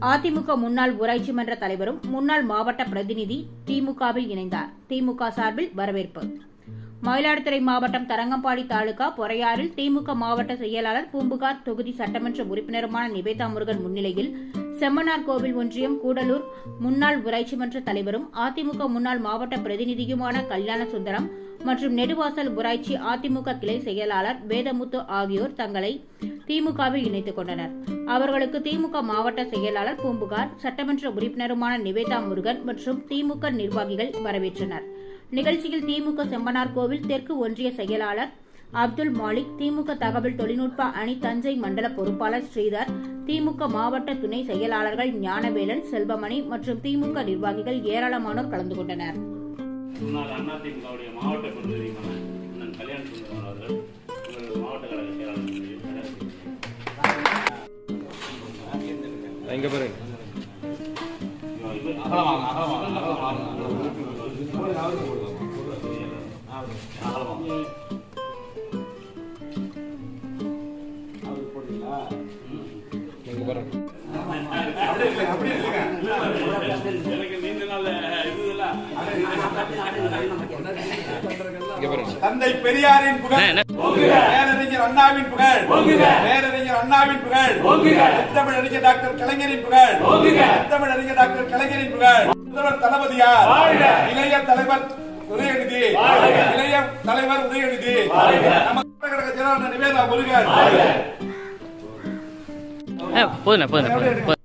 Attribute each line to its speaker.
Speaker 1: அதிமுக முன்னாள் ஊராட்சி மன்ற தலைவரும் முன்னாள் மாவட்ட பிரதிநிதி திமுகவில் இணைந்தார். திமுக சார்பில் வரவேற்பு. மயிலாடுதுறை மாவட்டம் தரங்கம்பாடி தாலுகா பொறையாறில் திமுக மாவட்ட செயலாளர் பூம்புகார் தொகுதி சட்டமன்ற உறுப்பினருமான நிவேதா முருகன் முன்னிலையில் செம்மனார் கோவில் ஒன்றியம் கூடலூர் முன்னாள் ஊராட்சி மன்ற தலைவரும் அதிமுக முன்னாள் மாவட்ட பிரதிநிதியுமான கல்யாண சுந்தரம் மற்றும் நெடுவாசல் ஊராட்சி அதிமுக கிளை செயலாளர் வேதமுத்து ஆகியோர் தங்களை திமுகவில் இணைத்துக் கொண்டனர். அவர்களுக்கு திமுக மாவட்ட செயலாளர் பூம்புகார் சட்டமன்ற உறுப்பினருமான நிவேதா முருகன் மற்றும் திமுக நிர்வாகிகள் வரவேற்றனர். நிகழ்ச்சியில் திமுக செம்பனார் கோவில் தெற்கு ஒன்றிய செயலாளர் அப்துல் மாலிக் திமுக தகவல் தொழில்நுட்ப அணி தஞ்சை மண்டல பொறுப்பாளர் ஸ்ரீதர் திமுக மாவட்ட துணை செயலாளர்கள் ஞானவேலன் செல்வமணி மற்றும் திமுக நிர்வாகிகள் ஏராளமானோர் கலந்து கொண்டனர்.
Speaker 2: முன்னாள் அதிமுகவுடைய மாவட்ட பிரதிநிதிகளான கல்யாண
Speaker 3: பாருங்க. இங்க பாருங்க
Speaker 4: தந்தை பெரியாரின் புகழ். பேரறிஞர் அண்ணாவின் புகழ். பேரறிஞர் அண்ணாவின் புகழ். முத்தமிழ் அறிஞர் டாக்டர் கலைஞரின் புகழ். முத்தமிழ் அறிஞர் டாக்டர் கலைஞரின் புகழ். முதல்வர் தளபதியார். இளைய தலைவர் உதயநிதி. இளைய தலைவர் உதயநிதி. நம்ம நிவேதா முருகன்.
Speaker 5: போதுண்ணே போதுண்ணே போதும்